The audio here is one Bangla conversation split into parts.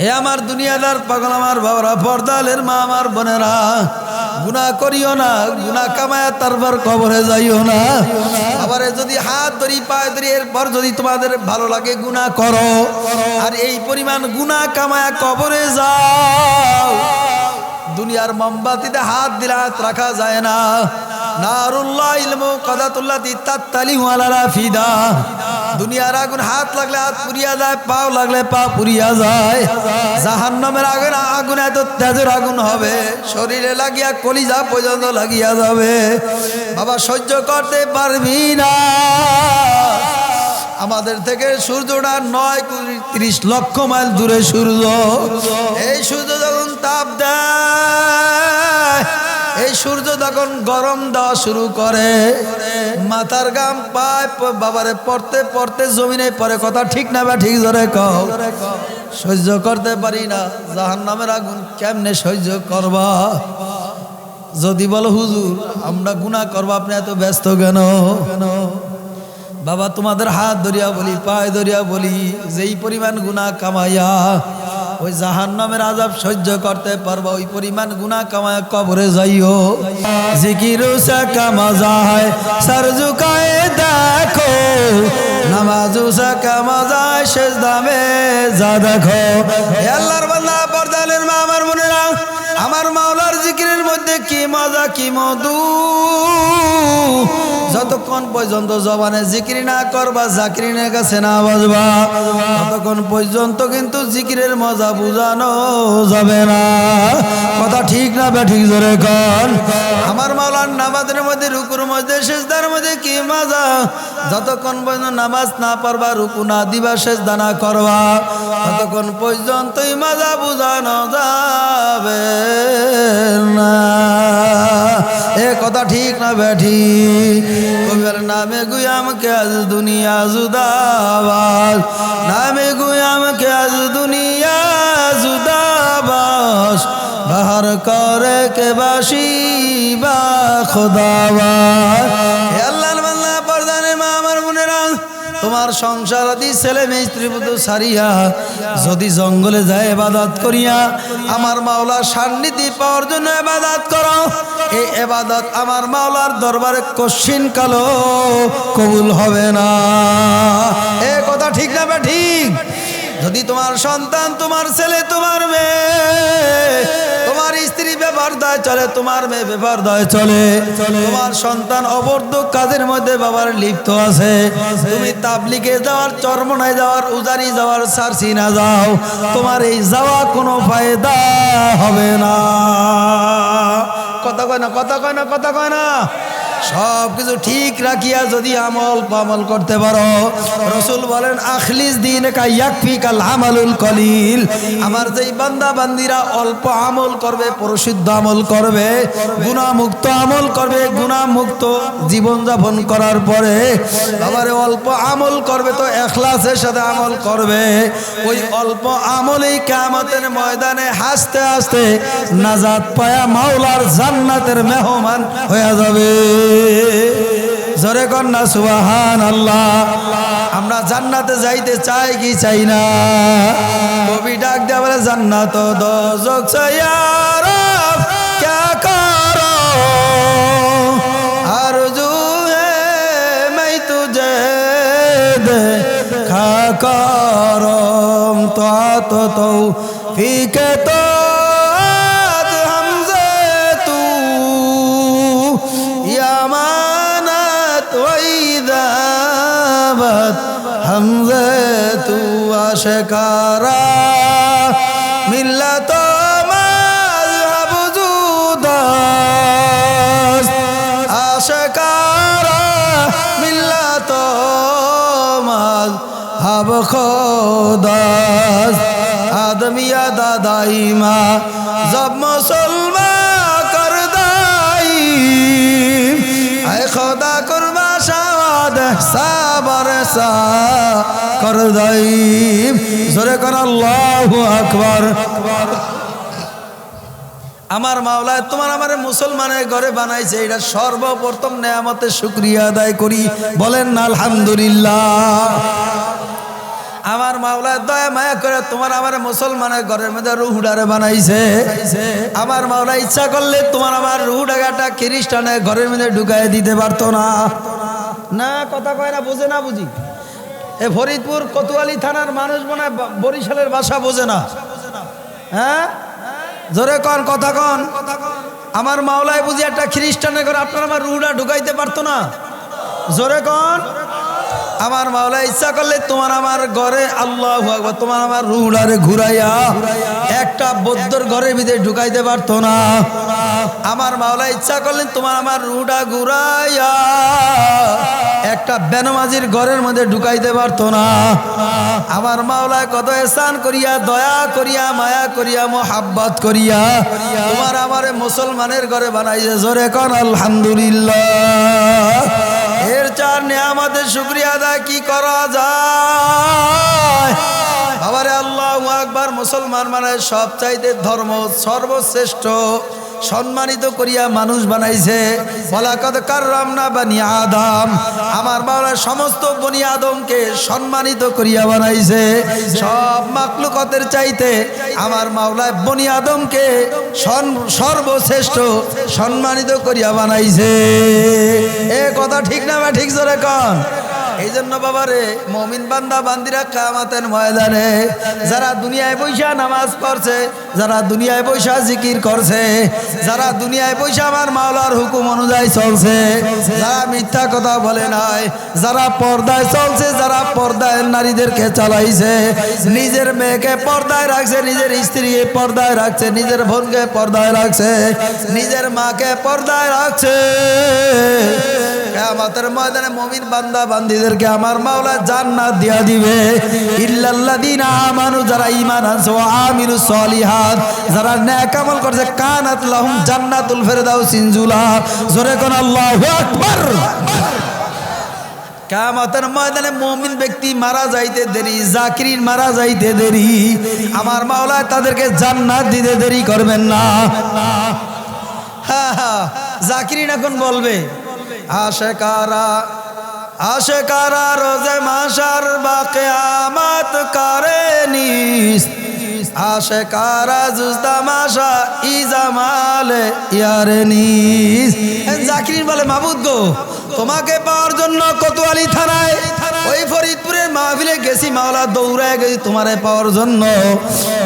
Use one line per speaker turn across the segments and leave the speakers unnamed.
হে আমার দুনিয়াদার পাগল আমার বাবারা পর্দালের মা আমার বোনেরা গুনা করিও না গুনা কামায় তারপর কবরে যাইও না। আবার যদি হাত ধরি, পায়ে ধরি, এরপর যদি তোমাদের ভালো লাগে গুনা করো। আর এই পরিমাণ গুনা কামায় কবরে যাও। দুনিয়ার মোমবাতিতে হাত দিলে হাত রাখা যায় না। নারুল্লাহ ইলমু কাদাতুল্লাহ তাত্তালি ওয়ালারা ফিদা। দুনিয়ার আগুন হাত লাগলে হাত পুরিয়া যায়, পাও লাগলে পা পুরিয়া যায়। জাহান্নামের আগুন আগুন এত তেজের আগুন হবে। শরীরে লাগিয়া কলিজা পর্যন্ত লাগিয়া যাবে। বাবা, সহ্য করতে পারবি না। আমাদের থেকে সূর্যটা নয় কোটি ত্রিশ লক্ষ মাইল দূরে সূর্য। এই সূর্য যখন তাপ দেয় এই সূর্য যখন গরম দেওয়া শুরু করে, মাথার গাম পায় বাবারে পড়তে পড়তে জমিনে পরে কথা ঠিক না বা ঠিক ধরে কও। সহ্য করতে পারি না জাহান নামের আগুন কেমনে সহ্য করবা? যদি বলো, হুজুর, আমরা গুনাহ করব, আপনি এত ব্যস্ত কেন? কেন বাবা, তোমাদের হাত ধরিয়া বলি, পায়ে ধরিয়া বলি, যেই পরিমাণ গুণা কামাইয়া ওই জাহান নামের আজাব সহ্য করতে পারব, ওই পরিমাণ গুণা কামায় কবরে যাইও। জিকির কামা দেখো। নামাজ কামা শেষ দামে যা দেখো। আল্লাহর বান্দা পর্দালের মা আমার বোনেরা আমার মাওলার জিকিরের মধ্যে কি মজা, কি মধু? যতক্ষণ পর্যন্ত জবানে জিকিরি না করবা জাকিরিনের কাছে না বাজবা। ততক্ষণ পর্যন্ত কিন্তু জিকিরের মজা বুঝানো যাবে না। কথা ঠিক না বে ঠিক ধরে কন। আমার মাওলার নামাজের মধ্যে, রুকুর মধ্যে শেষদার মধ্যে কি মজা? যতক্ষণ পর্যন্ত নামাজ না পারবা রুকু না দিবা শেষ দানা করবা, ততক্ষণ পর্যন্তই মজা বুঝানো যাবে। না। এ কথা ঠিক না ব্যাঠি কবির নামে গুয়াম কে আজ দুনিয়া জুদাবাস নামে গুয়াম কে আজ দুনিয়া জুদাবাস বাহার করে কে বাসি বা খোদাবাস তোমার সংসার আদি ছেলে মেয়ে, স্ত্রী পুত্র সারিয়া যদি জঙ্গলে যায় এবাদত করিয়া আমার মাওলার সান্নিধি পাওয়ার জন্য এবাদত করো। এই এবাদত আমার মাওলার দরবারে কশিন কালো কবুল হবে না। এ কথা ঠিক না ঠিক? যদি তোমার সন্তান তোমার ছেলে তোমার মেয়ে তোমার স্ত্রী ব্যবহার দায় চলে তোমার মেয়ে ব্যবহার দায় চলে তোমার সন্তান অবর্ধ কাজের মধ্যে বাবার লিপ্ত আছে। তুমি তাবলিগে যাওয়ার চরমনায় যাওয়ার উজারি যাওয়ার সারসি না যাও। তোমার এই যাওয়া কোনো ফায়দা হবে না। কথা কয় না কথা কয় না কথা কয় না। সব কিছু ঠিক রাখিয়া যদি আমল পামল করতে পারো। রসুল বলেন, আখলিস দিন কাল কলিল। আমার যেই বান্দা বান্দিরা অল্প আমল করবে পরিশুদ্ধ আমল করবে, গুণামুক্ত আমল করবে, গুণামুক্ত জীবনযাপন করার পরে আবারে অল্প আমল করবে তো এখলাসের সাথে আমল করবে। ওই অল্প আমলেই কামতের ময়দানে হাসতে হাসতে নাজাত পায়া মাওলার জান্নাতের মেহমান হয়ে যাবে। জরে কন্যা সুবাহান আল্লাহ আমরা জান্নাতে যাইতে চাই কি চাই না? কবি ডাক দিয়ে জান্নাত কর? তো তো ফিকে তো শেখারা মিল্লাত তো জুদাস। আশেখারা মিল্লাত মাযহাব খুদাস। দাদাইমা জব মুসলমান কর দাই আয় খোদা কর আমার মাওলায়, তোমার আমার মুসলমানের ঘরে বানাইছে, এটা সর্বপ্রথম নেয়ামতের শুক্রিয়া আদায় করি। বলেন না আলহামদুলিল্লাহ। আমার মাওলা দয়া মায়া করে তোমার আমার মুসলমানের ঘরের মধ্যে রুহুডারে বানাইছে। আমার মাওলা ইচ্ছা করলে তোমার আমার রুহুডাগাটা খ্রিস্টানের ঘরের মধ্যে ঢুকাই দিতে পারতো না। না, কথা কয় না, বোঝে না বুঝি। এ ফরিদপুর কোতোয়ালি থানার মানুষ মনে বরিশালের বাসা বোঝে না। হ্যাঁ? জোরে কন, কথা কন। আমার মাওলায় বুঝি একটা খ্রিস্টানের ঘরে আপনার আমার রুহুডা ঢুকাইতে পারতো না। জোরে কন। আমার মাওলা, ইচ্ছা করলে তোমার আমার ঘরে আল্লাহ তোমার আমার রুহুডারে ঘুরাইয়া একটা বৌদ্ধর ঘরের ভিতরে ঢুকাইতে পারতো না। আমার মাওলা, ইচ্ছা করলেন তোমার আমার রুহুডা ঘুরাইয়া একটা বেনমাজির ঘরের মধ্যে ঢুকাইতে পারতো না। আমার মাওলা, কত এসান করিয়া, দয়া করিয়া, মায়া করিয়া, মোহাব্বত করিয়া তোমার আমার মুসলমানের ঘরে বানাইছে। জোরে কন, আলহামদুলিল্লাহ। চার নিয়ামতের শুক্রিয়া আদায় কি করা যায়? বাবারে আল্লাহ আকবার, মুসলমান মানে সব চাইতে ধর্ম সর্বশ্রেষ্ঠ, সম্মানিত করিয়া মানুষ বানাইছে। আদম, আমার বাবা সমস্ত বনি আদমকে সম্মানিত করিয়া বানাইছে। সব মাকলুকতের চাইতে আমার মাওলায় বনি আদমকে সর্বশ্রেষ্ঠ, সম্মানিত করিয়া বানাইছে। এ কথা ঠিক না বা ঠিক জোরে কন? এই জন্য বাবারে, মমিন বান্দা, বান্দিরা কামাতের ময়দানে যারা দুনিয়ায় বৈশা নামাজ পড়ছে, যারা দুনিয়ায় বৈশা জিকির করছে, যারা দুনিয়ায় বৈশা আমার মাওলার হুকুম অনুযায়ী চলছে, যারা মিথ্যা কথা বলে নাই, যারা পর্দায় চলছে, যারা পর্দায় নারীদেরকে চালাইছে, নিজের মেয়েকে পর্দায় রাখছে, নিজের স্ত্রীকে পর্দায় রাখছে, নিজের বোনকে পর্দায় রাখছে, নিজের মাকে পর্দায় রাখছে। কেয়ামতের ময়দানে মমিন বান্দা বান্দিদেরকে আমার মাওলা জান্নাত দিয়া দিবে। ইল্লাল্লাযিনা আমানু, যারা ঈমান আনছে, ওয়া আমিলু সলিহাত, যারা নেক আমল করছে, কানাত লাহুম জান্নাতুল ফেরদাউস ইনজুলা জোরে কোন আল্লাহু আকবার। কামতের ময়দানে মমিন ব্যক্তি মারা যাইতে দেরি, জাকিরিন মারা যাইতে দেরি। আমার মাওলা তাদেরকে জান্নাত দিতে দেরি করবেন না। হ্যাঁ হ্যাঁ জাকিরিন এখন বলবে আশেকারা আশেকারা রোজে মাসার বাকে আমাত করে নিস। আশেকারা জুজদা মাসা ইজামালে ইয়ারে নিস। জাকির বলে, মাবুদ গো তোমাকে পাওয়ার জন্য কোতোয়ালি থানায় ওই ফরিদপুরের মাহফিলে গেছি মাওলা দৌড়ায় গেছি তোমারে পাওয়ার জন্য।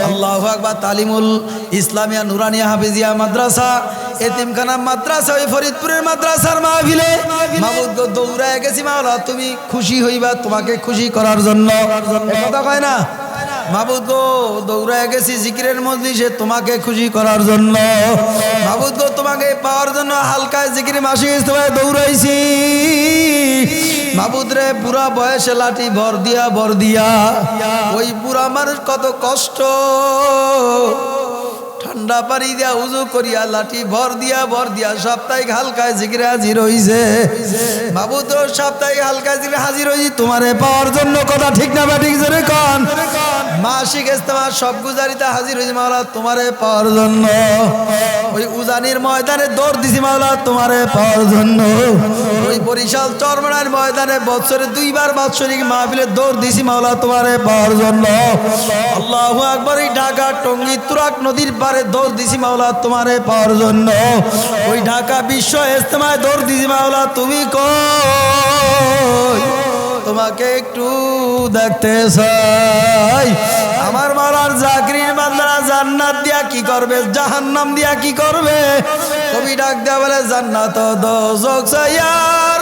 আল্লাহ আকবার তালিমুল ইসলামিয়া নুরানিয়া হাফিজিয়া মাদ্রাসা এতিমখানা মাদ্রাসা ওই ফরিদপুরের মাদ্রাসার মাহফিলে। দৌড়ায় গেছি মাওলা তুমি খুশি হইবা তোমাকে খুশি করার জন্য। কথা কয় না? মাহবুদ গো, দৌড়ায় গেছি জিকিরের মজলিসে তোমাকে খুশি করার জন্য। মাবুদ গো, তোমাকে পাওয়ার জন্য হালকায় জিকির মাসি তোমায় দৌড়াইছি। মাহবুদ রে বুড়া বয়সে লাঠি ভর দিয়া ভর দিয়া, ওই পুরা মানুষ কত কষ্ট। ঠান্ডা পানি দিয়া উজু করিয়া, লাঠি ভর দিয়া ভর দিয়া সাপ্তাহিক হালকায় জিকিরে হাজির হইছে। বাবু তো সাপ্তাহিক হালকায় জিকিরে হাজির হইছি, তোমারে পাওয়ার জন্য কথা ঠিক না বা ঠিক জোরে কন। মাসিক ইস্তেমা সব গুজারিতে হাজির হইছে মাওলা, তোমারে পাওয়ার জন্য। ওই উজানির ময়দানে দৌড় দিছি মাওলা, তোমারে পাওয়ার জন্য। বরিশাল চরমনার ময়দানে বছরে দুইবার বাৎসরিক মাহফিলে দৌড় দিছি মাওলা তোমারে পাওয়ার জন্য। আল্লাহু আকবার, এই ঢাকা টঙ্গী তুরাক নদীর পারে দৌড় দিছি মাওলা তোমারে পাওয়ার জন্য। ওই ঢাকা বিশ্ব ইস্তেমায় দৌড় দিছি মাওলা, তুমি কই? তোমাকে একটু দেখতে চাই। আমার মাওলার চাকরির বান্দারা জান্নাত দিয়া কি করবে, জাহান্নাম দিয়া কি করবে? কবি ডাক দেয়া বলে, জান্নাত দোজক রব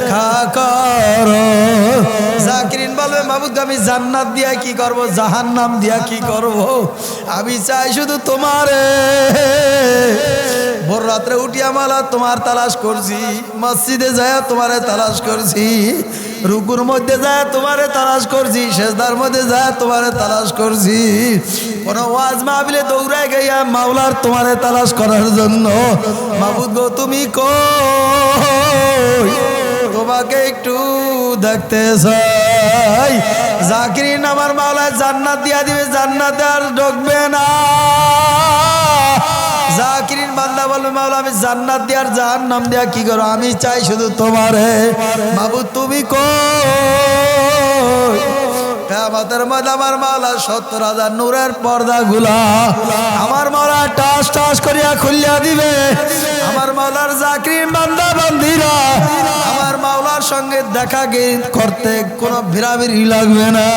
দেখা করো। জাকিরিন বলবে মাহবুদ আমি জান্নাত দিয়া কি করব? জাহান্নাম দিয়া কি করব? আমি চাই শুধু তোমারে। ভোর রাত্রে উঠিয়া মালা তোমার তালাশ করছি। মসজিদে যায় তোমারে তালাশ করছি। রুকুর মধ্যে যায়, তোমারে তালাশ করছি শেষদার মধ্যে যায়, তোমারে তালাশ করছি। কোনো ওয়াজ মাহবিলে দৌড়ায় গিয়া মাওলার তোমারে তালাশ করার জন্য মাহবুদ গো, তুমি কই? তোমাকে একটু দেখতে চাই। জাকিরিন আমার মাওলায় জান্নাত দিয়া দিবে, জান্নাতে আর ঢুকবে না। জাকিরিন বান্দা বলবে, মাওলা, আমি জান্নাত দিয়ার জাহান নাম দিয়া কি করো আমি চাই শুধু তোমারে বাবু তুমি কো আমাদের মধ্যে আমার মাওলা সত্তর হাজার নূরের পর্দা গুলা আমার মাওলা টাস টাস করিয়া খুলিয়া দিবে। আমার মাওলার জাকিরিন বান্দা, বান্দিরা, আমার মাওলার সঙ্গে দেখা করতে কোনো ভিড়াভিড়ি লাগবে না।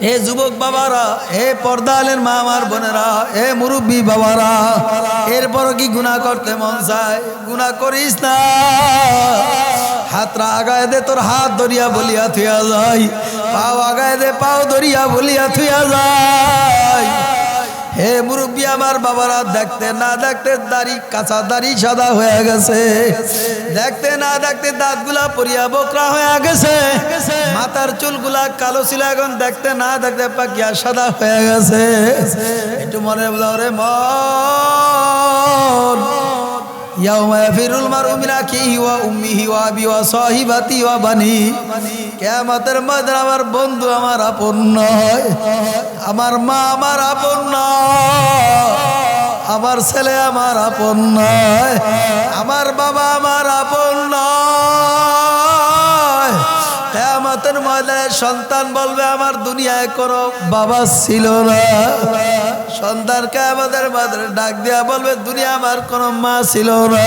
এ যুবক বাবারা এ পর্দালের মা আমার বোনেরা এ মুরব্বী বাবারা এরপর কি গুনাহ করতে মন চায়? গুনাহ করিস না। হাতরা আগায় দে, তোর হাত ধরিয়া বলিয়া থুয়া যায়। পাও আগায় দে, পাও ধরিয়া বলিয়া থুয়া যায়। হে মুরব্বী আমার বাবারা, দেখতে না দেখতে দাড়ি কাঁচা, দাড়ি সাদা হয়ে গেছে। দেখতে না দেখতে দাঁতগুলা পরিয়া বকরা হয়ে গেছে। মাথার চুলগুলা কালো ছিল, এখন দেখতে না দেখতে পাকিয়া সাদা হয়ে গেছে। একটু মনে বলো রে আমার বন্ধু আমার আমার মা আমার আপন নয়। আমার ছেলে আমার আপন নয়। আমার বাবা আমার আপন নয়। কেয়ামতের ময়দানে সন্তান বলবে, আমার দুনিয়ায় কোনো বাবা ছিল না। সন্তান কেয়ামতের ময়দানে ডাক দিয়া বলবে, দুনিয়া আমার কোনো মা ছিল না।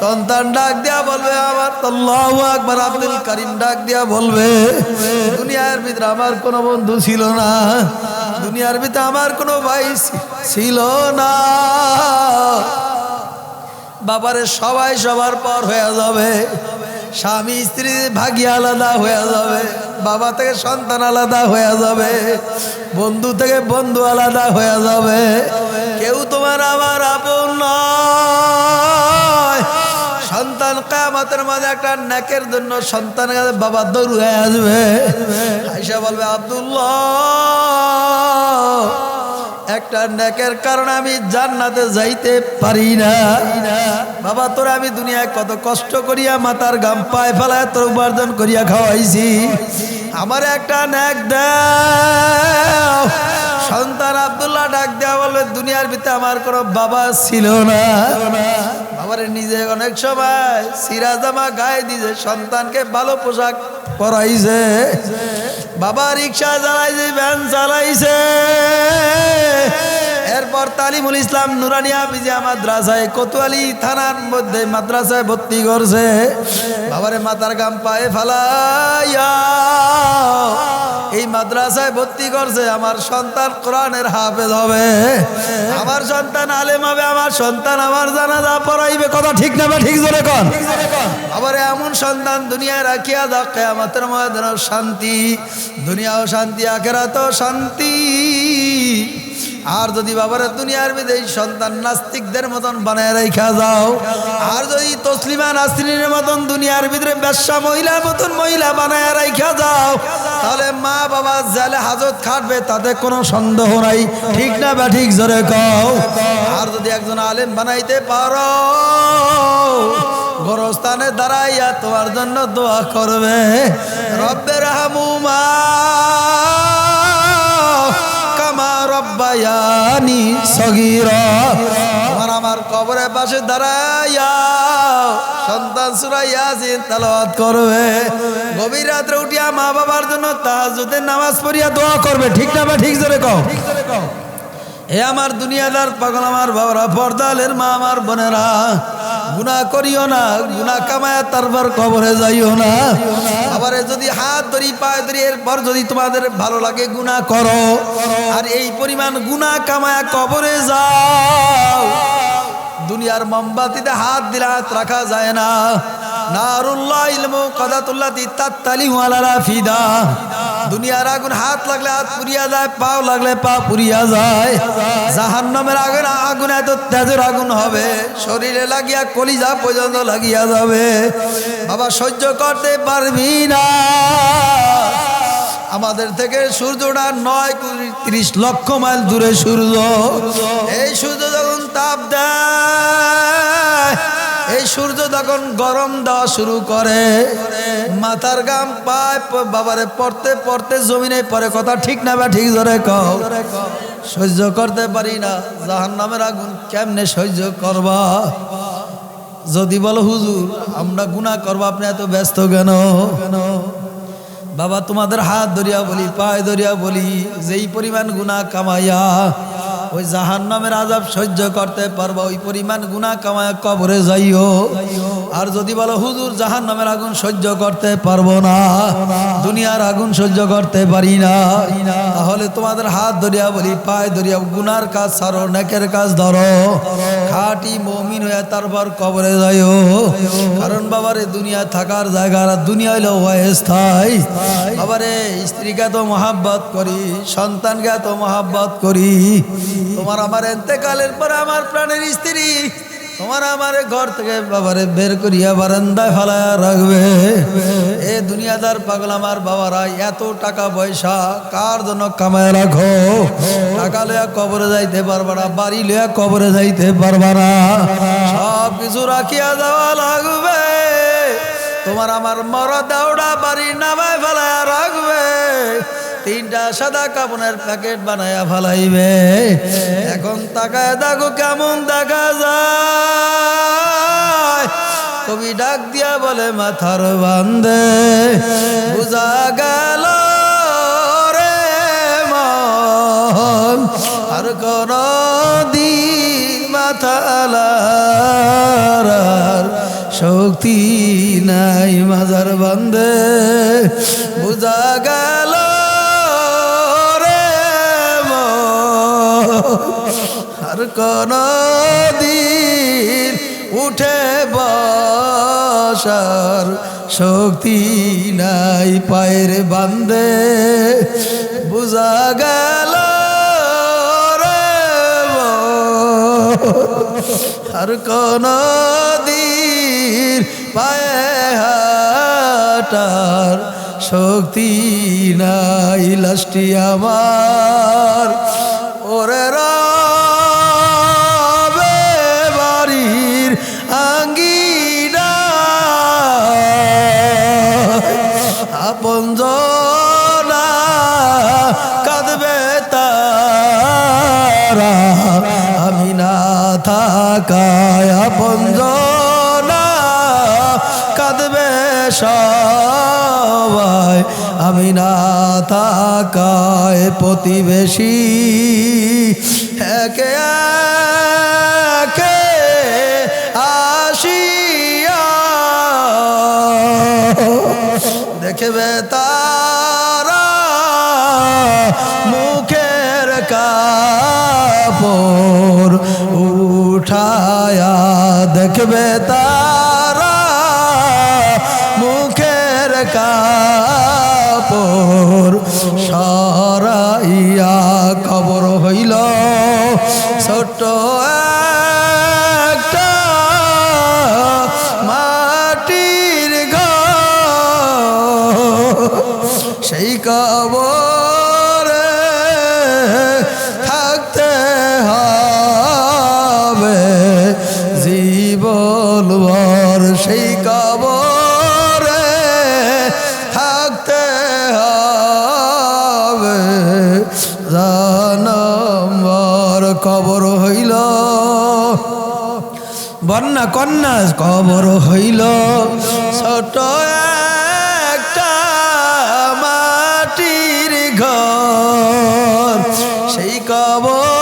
সন্তান ডাক দিয়া বলবে, আমার আল্লাহু আকবার আব্দুল করিম। ডাক দিয়া বলবে, দুনিয়ার ভিতরে আমার কোনো বন্ধু ছিল না। দুনিয়ার ভিতরে আমার কোনো ভাই ছিল না। বাবারে সবাই সবার পর হয়ে যাবে। স্বামী স্ত্রী ভাগি আলাদা হয়ে যাবে, বাবা থেকে সন্তান আলাদা হয়ে যাবে, বন্ধু থেকে বন্ধু আলাদা হয়ে যাবে। কেউ তোমার আমার আপন নয়। সন্তান কামাতের মাঝে একটা নাকের জন্য সন্তান বাবা দৌড় হয়ে আসবে। আইসা বলবে, আব্দুল্লাহ। একটা নেকের কারণে আমি জান্নাতে যাইতে পারি না। বাবা, তোর আমি দুনিয়ায় কত কষ্ট করিয়া মাতার গাম পায়ে ফেলায় তোর উপার্জন করিয়া খাওয়াইছি। আমার একটা নেক দাও। সন্তান আবদুল্লাহ ডাক দেওয়া বলবে, দুনিয়ার ভিতরে আমার কোনো বাবা ছিল না। বাবার নিজে অনেক সময় সিরা জামা গায়ে দিয়েছে সন্তানকে ভালো পোশাক পরাইছে। বাবা রিক্সা চালাইছে, ভ্যান চালাইছে। এরপর তালিমুল ইসলাম নুরানিয়া বিজিয়া মাদ্রাসায় কোতোয়ালি থানার মধ্যে মাদ্রাসায় ভর্তি করছে। বাবারে মাথার গাম পায়ে ফেলাইয়া। এই মাদ্রাসায় ভর্তি করছে, আমার সন্তান কোরআনের হাফেজ হবে। আমার সন্তান আলেম হবে, আমার সন্তান আমার জানাজা পড়াইবে। কথা ঠিক না ঠিক জোরে কন? আবার এমন সন্তান দুনিয়ায় রাখিয়া দাও কেয়ামতের ময়দানে শান্তি, দুনিয়াও শান্তি, আখেরাতেও শান্তি। আর যদি বাবারা দুনিয়ার মধ্যে সন্তান নাস্তিকদের মতন বানায় রেখা যাও, আর যদি তসলিমা নাসরিনের মতন দুনিয়ার ভিতরে ব্যবসা মহিলার মতন মহিলা বানায় রেখা যাও, তাহলে মা বাবা জেলে হাজত খাটবে, তাতে কোনো সন্দেহ নাই। ঠিক না বা ঠিক জোরে কও? আর যদি একজন আলেম বানাইতে পারো, গোরস্থানে দাঁড়াইয়া তোমার জন্য দোয়া করবে। রব্বের হামুমা রব্বায়ানি সগীরা। আমার আমার কবরের পাশে দাঁড়াইয়া সন্তান সুরাইয়া ইয়াসিন তেলাওয়াত করবে। গভীর রাত্রে উঠিয়া মা বাবার জন্য তাহাজ্জুদের নামাজ পড়িয়া দোয়া করবে। ঠিক না বা ঠিক জোরে কও? এ আমার দুনিয়াদার পাগল আমার বাবারা পর্দালের মা আমার বোনেরা গুণা করিও না গুণা কামায় তারপর কবরে যাইও না। আবার যদি হাত ধরি, পায়ে ধরি, এরপর যদি তোমাদের ভালো লাগে গুণা করো। আর এই পরিমাণ গুণা কামায় কবরে যাও। দুনিয়ার মোমবাতিতে হাত দিলে হাত রাখা যায় না। নারুল্লাহ ইলমু কদাতুল্লাহ তাত্তালি ওয়ালালা ফিদা। দুনিয়ার আগুন হাত লাগলে হাত পুড়িয়া যায়, পাও লাগলে পা পুড়িয়া যায়। জাহান্নামের আগুন আগুন এত তেজের আগুন হবে, শরীরে লাগিয়া কলিজা পর্যন্ত লাগিয়া যাবে। বাবা, সহ্য করতে পারবি না। আমাদের থেকে সূর্যটা নয় কোটি ত্রিশ লক্ষ মাইল দূরে সূর্য। এই সূর্য যখন তাপ দেয় এই সূর্য যখন গরম দেওয়া শুরু করে, মাথার গাম পায় বাবারে পড়তে পড়তে জমিনে পরে কথা ঠিক না বা ঠিক ধরে কও। সহ্য করতে পারি না জাহান নামের আগুন কেমনে সহ্য করবা? যদি বলো, হুজুর, আমরা গুনাহ করব, আপনি এত ব্যস্ত কেন? কেন বাবা, তোমাদের হাত ধরিয়া বলি, পায়ে ধরিয়া বলি, যেই পরিমাণ গুণা কামাইয়া ওই জাহান নামের আজাব সহ্য করতে পারবা, ওই পরিমাণ গুণা কামায়া কবরে যাইও। আর যদি বলো, হুজুর জাহান নামের আগুন সহ্য করতে পারব না, দুনিয়ার আগুন সহ্য করতে পারি না, তাহলে তোমাদের হাত ধরিয়া বলি, পায়ে ধরিয়া গুনার কাজ ছাড়ো, নেকের কাজ ধরো, খাটি মমিন হয়ে তারপর কবরে যাইও। কারণ বাবারে, দুনিয়া থাকার জায়গা দুনিয়া হইল স্থায়ী বাবারে, স্ত্রীকে তো মহাব্বত করি, সন্তানকে তো মহাব্বত করি তোমার আমার এতেকালের পরে আমার প্রাণের স্ত্রী, তোমার আমার ঘর থেকে বাবারে বের করিয়া বারান্দায় ফেলায়া রাখবে। এ দুনিয়াদার পাগল আমার বাবারা, এত টাকা পয়সা কার জন্য কামায় রাখো? টাকা লইয়া কবরে যাইতে পারবা না, বাড়ি লইয়া কবরে যাইতে পারবা না। সব কিছু রাখিয়া দেওয়া লাগবে। তোমার আমার মর দাউড়া বাড়ি নামায় ফেলায়া রাখবে। তিনটা সাদা কাপড়ের প্যাকেট বানায়া ফেলাইবে। এখন তাকায় দেখো কেমন দেখা যায়। কবি ডাক দিয়া বলে, মাথার বান্ধে বুঝা গেল রে আর কোন মাথালার শক্তি নাই মাজার বান্ধে বুঝা গেল দিন উঠে বসার শক্তি নাই পায়ের বান্ধে বুঝা গেল। আর কোন পায়ে হাটার শক্তি নাই লাস্টি আমার ওরে সবাই, আমি না থাকায় প্রতিবেশী। একে একে আসিয়া দেখবে তারা মুখের কাপড় উঠায়া দেখবে তারা কাপড় সরাইয়া কবর হইল। ছোট্ট বন্যা কন্যা কবর হইল। ছোট একটা মাটির ঘর। সেই কবরে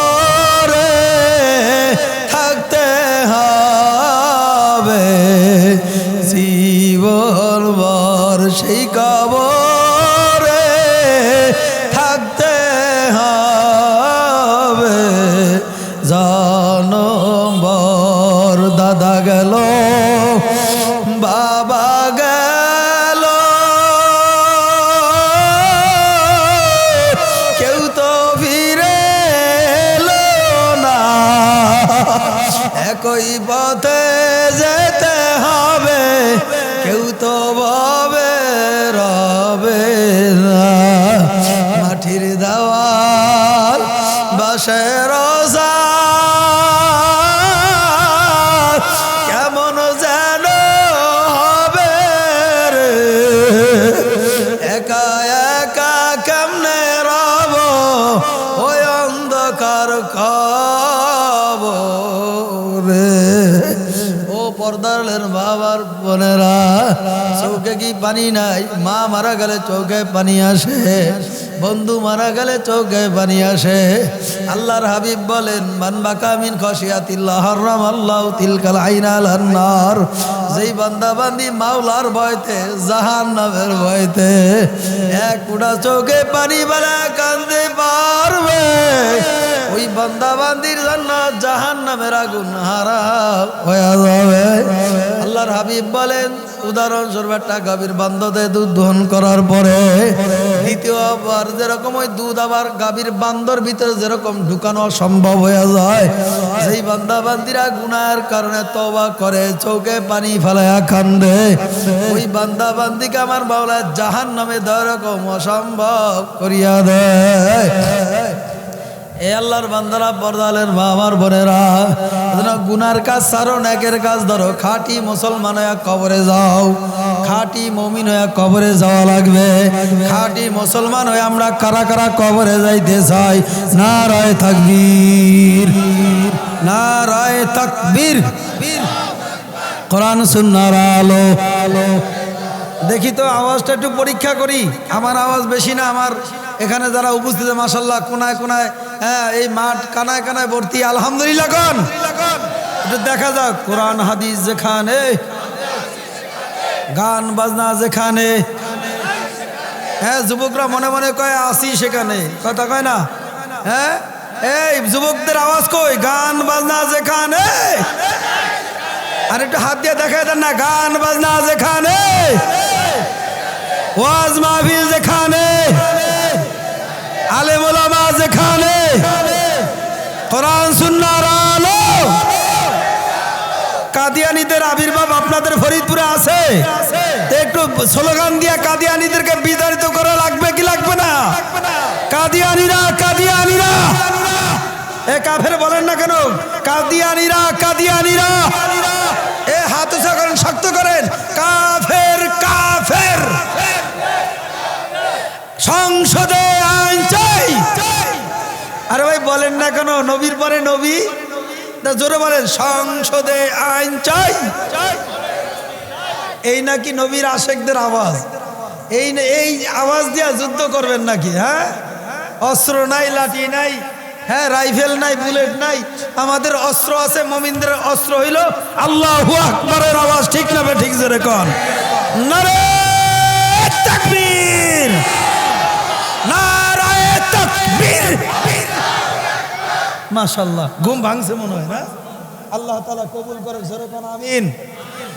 একই পথে যেতে হবে। কেউ তো বোনেরা চৌকে কি পানি নাই মা মারা গেলে চৌকে পানি আসে বন্ধু মারা গেলে চোখে পানি আসে। আল্লাহর হাবিব বলেন, মান বাকামিন খসিয়াতিল্লাহ হারাম আল্লাহ তিলকাল আইনাল আন্নার যেই মাওলার ভয়তে জাহান নামের ভয়তে, এক কুড়া চৌকে পানি বেলা কান্দে পারবে। ওই বান্দা বান্দির জন্য জাহান নামের আগুন হারা হয়ে যাবে। আল্লাহর হাবিব বলেন উদাহরণস্বরূপ একটা গাভীর বান্ধতে দুধ দহন করার পরে দ্বিতীয়বার যেরকম ওই দুধ আবার গাভীর বান্দর ভিতরে যেরকম ঢুকানো সম্ভব হয়ে যায়, সেই বান্দা বান্দিরা গুনার কারণে তবা করে চৌকে পানি ফেলায়া কান্দে ওই বান্দা বান্দিকে আমার বাউলা জাহান নামে দেওয়া রকম অসম্ভব করিয়া দেয়। এ আল্লাহর কাজ নেকের কাজ ধরো মুসলমান যাও মমিন হয়ে কবরে যাওয়া লাগবে মুসলমান হয়ে আমরা কারা কারা কবরে যাইতে চাই? না না দেখি তো আওয়াজটা একটু পরীক্ষা করি, আমার আওয়াজ বেশি না, আমার এখানে যারা উপস্থিত মাসাল্লাহ কোনায় কোনায় হ্যাঁ এই মাঠ কানায় কানায় ভর্তি, আলহামদুলিল্লাহ কন? দেখা যাক, কোরআন, হাদিস যেখানে, গান, বাজনা যেখানে। হ্যাঁ যুবকরা মনে মনে কয়, আসি সেখানে। কথা কয় না? হ্যাঁ? এই যুবকদের আওয়াজ কই? গান, বাজনা যেখানে। আর একটু হাত দিয়ে দেখাই দেন না, গান, বাজনা যেখানে। ওয়াজ মাহফিল যেখানে। আলেম ওলামা যেখানে, কোরআন, সুন্নাহর আলো। কাদিয়ানিদের আবির্ভাব আপনাদের ফরিদপুরে আছে। একটু স্লোগান দিয়ে কাদিয়ানিদেরকে বিতাড়িত করা লাগবে কি লাগবে না? কাদিয়ানিরা কাদিয়ানিরা। এ কাফের বলেন না কেন? কাদিয়ানিরা কাদিয়ানিরা। এ হাত করেন, শক্ত করেন। কাফের কাফের। সংসদে আরে ভাই, বলেন না কেন? নবীর পরে নবী? তা জোরে বলেন, সংসদে আইন চাই? এই নাকি নবীর আশেকদের আওয়াজ? এই এই আওয়াজ দিয়া যুদ্ধ করবেন নাকি হ্যাঁ? অস্ত্র নাই, লাঠি নাই হ্যাঁ রাইফেল নাই, বুলেট নাই, আমাদের অস্ত্র আছে, মমিনদের অস্ত্র হইল আল্লাহ আকবরের আওয়াজ, ঠিক না ঠিক জোরে কন। নারে মাশাল্লাহ ঘুম ভাঙছে মনে হয় না? আল্লাহ তালা কবুল করে জোরে কেন আমিন।